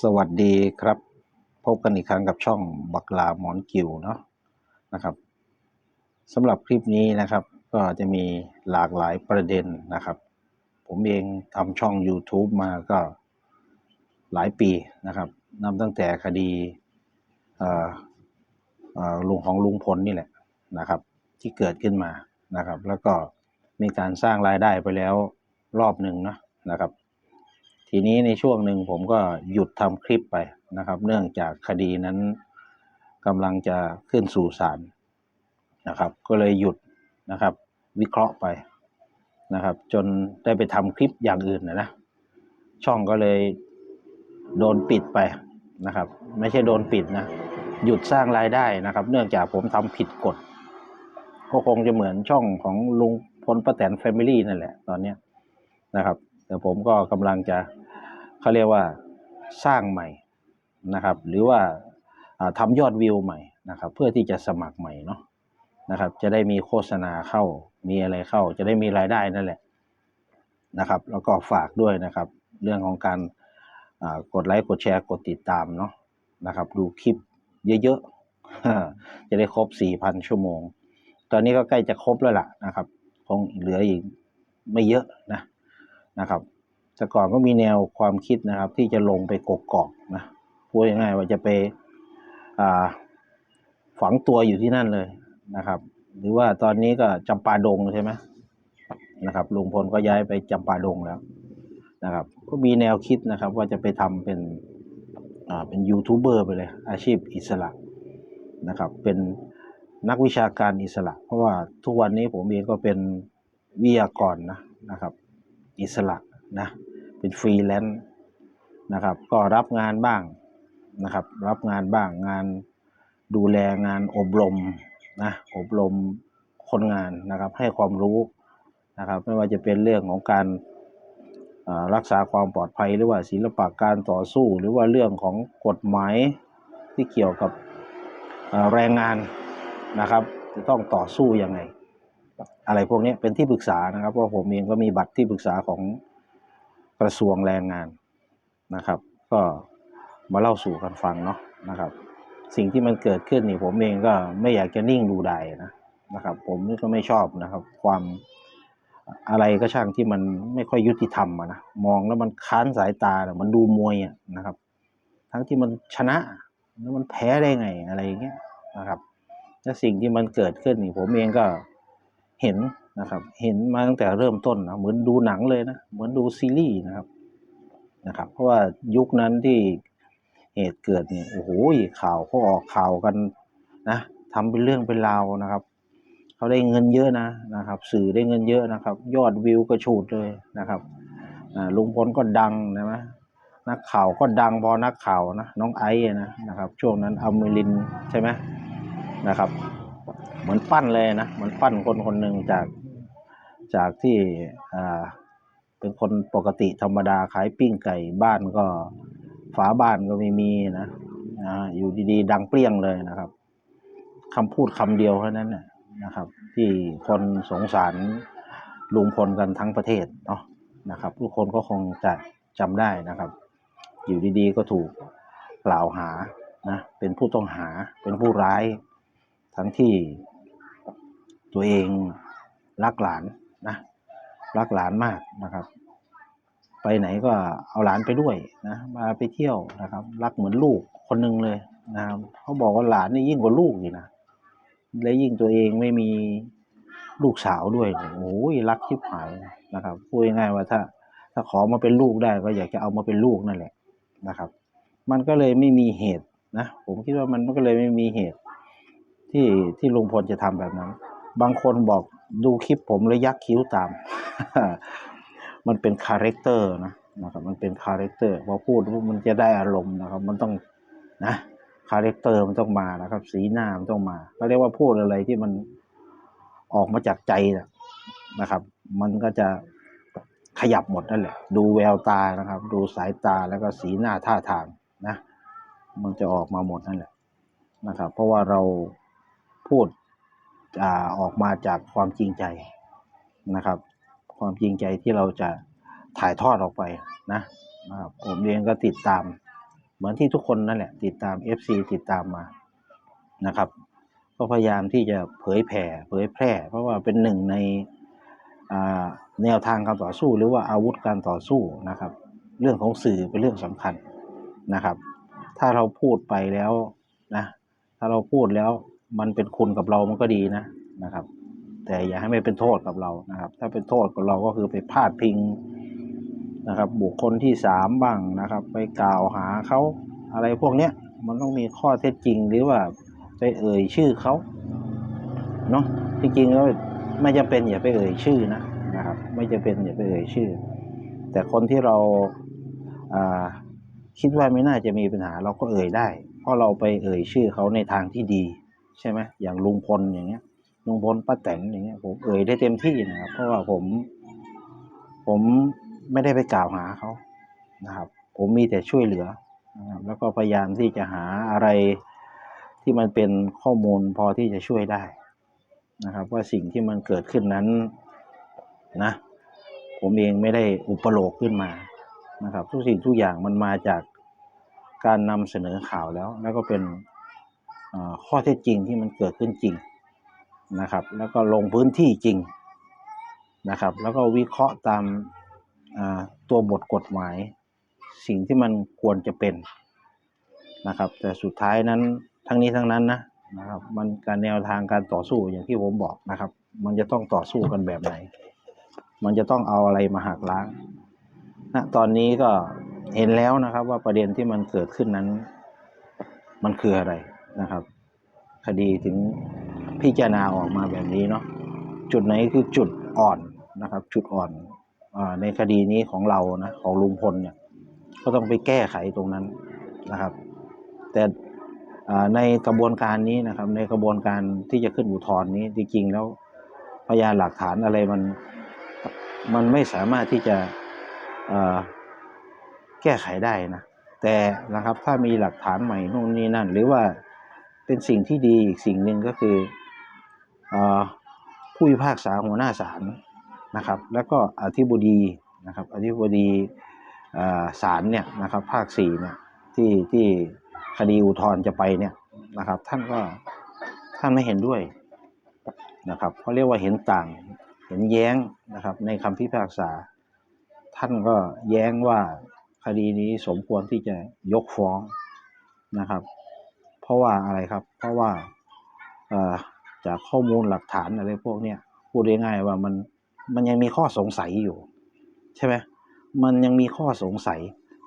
สวัสดีครับ พบกันอีกครั้งกับช่องบักลาหมอนกิวเนาะนะครับสำหรับคลิปนี้นะครับ ก็จะมีหลากหลายประเด็นนะครับ ผมเองทำช่อง YouTube มาก็หลายปีนะครับนับตั้งแต่คดีอ่อเอ่อลุงของลุงพลนี่แหละนะครับ ที่เกิดขึ้นมานะครับ แล้วก็มีการสร้างรายได้ไปแล้วรอบหนึ่งเนะนะครับ ทีนี้ในช่วงหนึ่งผมก็หยุดทำคลิปไปนะครับ เนื่องจากคดีนั้นกำลังจะขึ้นสู่ศาลนะครับ ก็เลยหยุดนะครับ วิเคราะห์ไปนะครับ จนได้ไปทำคลิปอย่างอื่นนะนะช่องก็เลยโดนปิดไปนะครับ ไม่ใช่โดนปิดนะ หยุดสร้างรายได้นะครับ เนื่องจากผมทำผิดกฎก็คงจะเหมือนช่องของลุงพลป้าแตนแฟมิลี่นั่นแหละตอนเนี้ยนะครับ แต่ผมก็กำลังจะ เขาเรียกว่าสร้างใหม่นะครับ หรือว่าอ่าทำยอดวิวใหม่นะครับ เพื่อที่จะสมัครใหม่เนาะนะครับ จะได้มีโฆษณาเข้ามีอะไรเข้า จะได้มีรายได้นั่นแหละนะครับ แล้วก็ฝากด้วยนะครับ เรื่องของการกดไลค์กดแชร์กดติดตามเนาะนะครับ ดูคลิปเยอะๆ จะได้ครบ 4,000 ชั่วโมง ตอนนี้ก็ใกล้จะครบแล้วล่ะนะครับ คงเหลืออีกไม่เยอะนะนะครับ แต่ก่อนก็มีแนวความคิดนะครับ ที่จะลงไปกกอกนะพูดง่ายๆว่าจะไปฝังตัวอยู่ที่นั่นเลยนะครับ หรือว่าตอนนี้ก็จำปาดงใช่ไหมนะครับลุงพลก็ย้ายไปจำปาดงแล้วนะครับ ก็มีแนวคิดนะครับ ว่าจะไปทำเป็นอ่าเป็นยูทูบเบอร์ไปเลย อาชีพอิสระนะครับ เป็นนักวิชาการอิสระ เพราะว่าทุกวันนี้ผมเองก็เป็นวิทยากรนะนะครับ อิสระนะ เป็นฟรีแลนซ์นะครับ ก็รับงานบ้างนะครับ รับงานบ้างงานดูแลงานอบรมนะอบรมคนงานนะครับ ให้ความรู้นะครับ ไม่ว่าจะเป็นเรื่องของการรักษาความปลอดภัยหรือว่าศิลปะการต่อสู้ หรือว่าเรื่องของกฎหมายที่เกี่ยวกับแรงงานนะครับ จะต้องต่อสู้ยังไง อะไรพวกนี้เป็นที่ปรึกษานะครับเพราะผมเองก็มีบัตรที่ปรึกษาของ กระทรวงแรงงานนะครับ ก็มาเล่าสู่กันฟังเนาะนะครับ สิ่งที่มันเกิดขึ้นนี่ผมเองก็ไม่อยากจะนิ่งดูดายนะนะครับ ผมนี่ก็ไม่ชอบนะครับ ความอะไรก็ช่างที่มันไม่ค่อยยุติธรรมนะมองแล้วมันค้านสายตาน่ะมันดูมวยอะนะครับ ทั้งที่มันชนะแล้วมันแพ้ได้ไงอะไรอย่างเงี้ยนะครับและสิ่งที่มันเกิดขึ้นนี่ผมเองก็เห็น นะครับ เห็นมาตั้งแต่เริ่มต้นนะเหมือนดูหนังเลยนะ เหมือนดูซีรีส์นะครับนะครับ เพราะว่ายุคนั้นที่เหตุเกิดเนี่ยโอ้โหข่าวเขาออกข่าวกันนะทำเป็นเรื่องเป็นราวนะครับเขาได้เงินเยอะนะนะครับ สื่อได้เงินเยอะนะครับ ยอดวิวก็ฉูดเลยนะครับลุงพลก็ดังนะไหมนักข่าวก็ดังพอนักข่าวนะน้องไอซ์อะนะนะครับ ช่วงนั้นเอามิลินใช่ไหมนะครับ เหมือนปั้นเลยนะเหมือนปั้นคนคนหนึ่งจาก จากที่เป็นคนปกติธรรมดาขายปิ้งไก่บ้านก็ฝาบ้านก็ไม่มีนะอ่าอยู่ดีๆ ดังเปรี้ยงเลยนะครับคำพูดคำเดียวเท่านั้นนะนะครับ ที่คนสงสารลุงพลกันทั้งประเทศเนาะนะครับทุกคนก็คงจะจำได้นะครับ อยู่ดีๆก็ถูกกล่าวหานะเป็นผู้ต้องหาเป็นผู้ร้ายทั้งที่ตัวเองรักหลาน นะรักหลานมากนะครับ ไปไหนก็เอาหลานไปด้วยนะมาไปเที่ยวนะครับ รักเหมือนลูกคนหนึ่งเลยนะครับเขาบอกว่าหลานนี่ยิ่งกว่าลูกอีกนะและยิ่งตัวเองไม่มีลูกสาวด้วยโอ้ยรักชิบหายนะครับพูดง่ายๆว่าถ้า ถ้าขอมาเป็นลูกได้ก็อยากจะเอามาเป็นลูกนั่นแหละนะครับ มันก็เลยไม่มีเหตุนะผมคิดว่ามันก็เลยไม่มีเหตุที่ที่ลุงพลจะทำแบบนั้น บางคนบอกดูคลิปผมแล้วยักคิ้วตาม มันเป็นคาแรคเตอร์นะนะครับมันเป็นคาแรคเตอร์พอพูดมันจะได้อารมณ์นะครับ มันต้องนะคาแรคเตอร์มันต้องมานะครับ สีหน้ามันต้องมาเขาเรียกว่าพูดอะไรที่มันออกมาจากใจนะครับ มันก็จะขยับหมดนั่นแหละ ดูแววตานะครับ ดูสายตาแล้วก็สีหน้าท่าทางนะ มันจะออกมาหมดนั่นแหละนะครับ เพราะว่าเราพูด ออกมาจากความจริงใจนะครับ ความจริงใจที่เราจะถ่ายทอดออกไปนะนะครับผมเองก็ติดตาม เหมือนที่ทุกคนนั่นแหละติดตาม FC ติดตามมานะครับ ก็พยายามที่จะเผยแผ่เผยแพร่ เพราะว่าเป็นหนึ่งในแนวทางการต่อสู้หรือว่าอาวุธการต่อสู้นะครับ เรื่องของสื่อเป็นเรื่องสำคัญนะครับ ถ้าเราพูดไปแล้วนะถ้าเราพูดแล้ว มันเป็นคุณกับเรามันก็ดีนะนะครับ แต่อย่าให้ไม่เป็นโทษกับเรานะครับ ถ้าเป็นโทษกับเราก็คือไปพาดพิงนะครับ บุคคลที่สามบ้างนะครับ ไปกล่าวหาเขาอะไรพวกเนี้ยมันต้องมีข้อเท็จจริงหรือว่าไปเอ่ยชื่อเขาเนาะจริงๆแล้วไม่จำเป็นอย่าไปเอ่ยชื่อนะนะครับ ไม่จำเป็นอย่าไปเอ่ยชื่อ แต่คนที่เราอ่าคิดว่าไม่น่าจะมีปัญหาเราก็เอ่ยได้ เพราะเราไปเอ่ยชื่อเขาในทางที่ดี ใช่ไหมอย่างลุงพลอย่างเงี้ยลุงพลป้าแตนอย่างเงี้ยผมเอ่ยได้เต็มที่นะครับ เพราะว่าผม ผมไม่ได้ไปกล่าวหาเขานะครับ ผมมีแต่ช่วยเหลือนะครับแล้วก็พยายามที่จะหาอะไรที่มันเป็นข้อมูลพอที่จะช่วยได้นะครับ ว่าสิ่งที่มันเกิดขึ้นนั้นนะ ผมเองไม่ได้อุปโลกขึ้นมานะครับ ทุกสิ่งทุกอย่างมันมาจากการนำเสนอข่าวแล้ว แล้วก็เป็น ข้อเท็จจริงที่มันเกิดขึ้นจริงนะครับ แล้วก็ลงพื้นที่จริงนะครับ แล้วก็วิเคราะห์ตามตัวบทกฎหมาย สิ่งที่มันควรจะเป็นนะครับ แต่สุดท้ายนั้นทั้งนี้ทั้งนั้นนะนะครับมันการแนวทางการต่อสู้อย่างที่ผมบอกนะครับ มันจะต้องต่อสู้กันแบบไหน มันจะต้องเอาอะไรมาหักล้างณตอนนี้ก็เห็นแล้วนะครับว่าประเด็นที่มันเกิดขึ้นนั้น มันคืออะไร นะครับ คดีถึงพิจารณาออกมาแบบนี้เนาะจุดไหนคือจุดอ่อนนะครับ จุดอ่อนอในคดีนี้ของเรานะของลุงพลเนี่ย ก็ต้องไปแก้ไขตรงนั้นนะครับ แต่ในกระบวนการนี้นะครับ ในกระบวนการที่จะขึ้นอุทธรณ์นี้จริงๆแล้วพยานหลักฐานอะไรมันมันไม่สามารถที่จะแก้ไขได้นะแต่นะครับถ้ามีหลักฐานใหม่นู่นนี่นั่น หรือว่า เป็นสิ่งที่ดีอีกสิ่งหนึ่งก็คืออผู้พิพากษาหัวหน้าศาลนะครับ แล้วก็อธิบดีนะครับอธิบดีศาลเนี่ยนะครับภาคสี่เนี่ยที่ที่คดีอุทธรณ์จะไปเนี่ยนะครับ ท่านก็ท่านไม่เห็นด้วยนะครับเขาเรียกว่าเห็นต่างเห็นแย้งนะครับ ในคำพิพากษา ท่านก็แย้งว่าคดีนี้สมควรที่จะยกฟ้องนะครับ ราะว่าอะไรครับ เพราะว่าเอ่อจากข้อมูลหลักฐานอะไรพวกเนี้ยพูดง่ายๆว่ามันมันยังมีข้อสงสัยอยู่ ใช่ไหมมันยังมีข้อสงสัย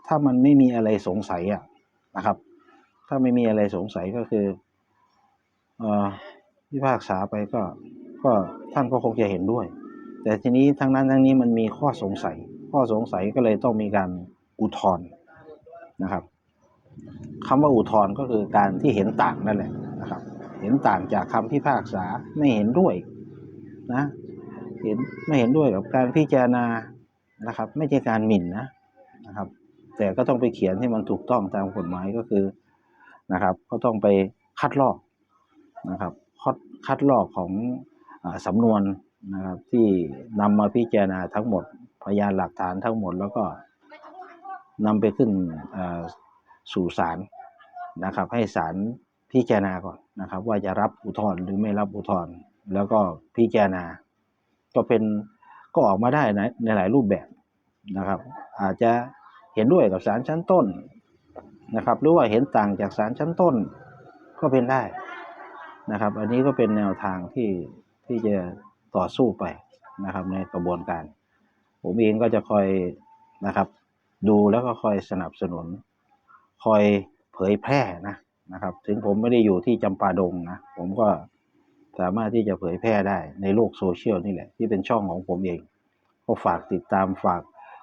ถ้ามันไม่มีอะไรสงสัยอะนะครับ ถ้าไม่มีอะไรสงสัยก็คือเอ่อพิพากษาไปก็ก็ท่านก็คงจะเห็นด้วย แต่ทีนี้ทั้งนั้นทั้งนี้มันมีข้อสงสัย ข้อสงสัยก็เลยต้องมีการอุทธรณ์นะครับ คำว่าอุทธรณ์ก็คือการที่เห็นต่างนั่นแหละนะครับ เห็นต่างจากคำพิพากษาไม่เห็นด้วยนะเห็นไม่เห็นด้วยกับการพิจารณานะครับ ไม่ใช่การหมิ่นนะนะครับ แต่ก็ต้องไปเขียนให้มันถูกต้องตามกฎหมายก็คือนะครับ ก็ต้องไปคัดลอกนะครับคัดลอกของอสำนวนนะครับที่นำมาพิจารณาทั้งหมดพยานหลักฐานทั้งหมด แล้วก็นำไปขึ้น สู่ศาลนะครับ ให้ศาลพิจารณาก่อนนะครับ ว่าจะรับอุทธรณ์หรือไม่รับอุทธรณ์แล้วก็พิจารณา ก็เป็นก็ออกมาได้นะในหลายรูปแบบนะครับ อาจจะเห็นด้วยกับศาลชั้นต้นนะครับ หรือว่าเห็นต่างจากศาลชั้นต้นก็เป็นได้นะครับ อันนี้ก็เป็นแนวทางที่ที่จะต่อสู้ไปนะครับในกระบวนการ ผมเองก็จะคอยนะครับ ดูแล้วก็คอยสนับสนุน คอยเผยแพร่นะนะครับ ถึงผมไม่ได้อยู่ที่จำปาดงนะ ผมก็สามารถที่จะเผยแพร่ได้ในโลกโซเชียลนี่แหละ ที่เป็นช่องของผมเอง ก็ฝากติดตามฝาก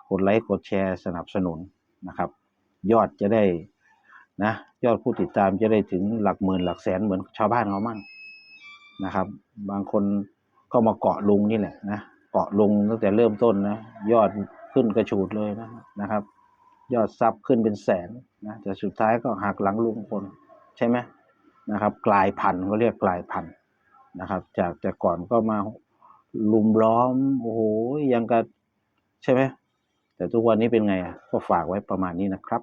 กดไลค์กดแชร์สนับสนุนนะครับ ยอดจะได้นะยอดผู้ติดตามจะได้ถึงหลักหมื่นหลักแสนเหมือนชาวบ้านเขามั่งนะครับ บางคนก็มาเกาะลุงนี่แหละนะเกาะลุงตั้งแต่เริ่มต้นนะยอดขึ้นกระฉูดเลยนะนะครับ ยอดซับขึ้นเป็นแสนนะแต่สุดท้ายก็หักหลังลุงพลใช่ไหมนะครับ กลายพันธุ์เขาเรียกกลายพันธุ์นะครับ จากแต่ก่อนก็มาลุมล้อมโอ้โหยังกับใช่ไหมแต่ทุกวันนี้เป็นไงอะก็ฝากไว้ประมาณนี้นะครับ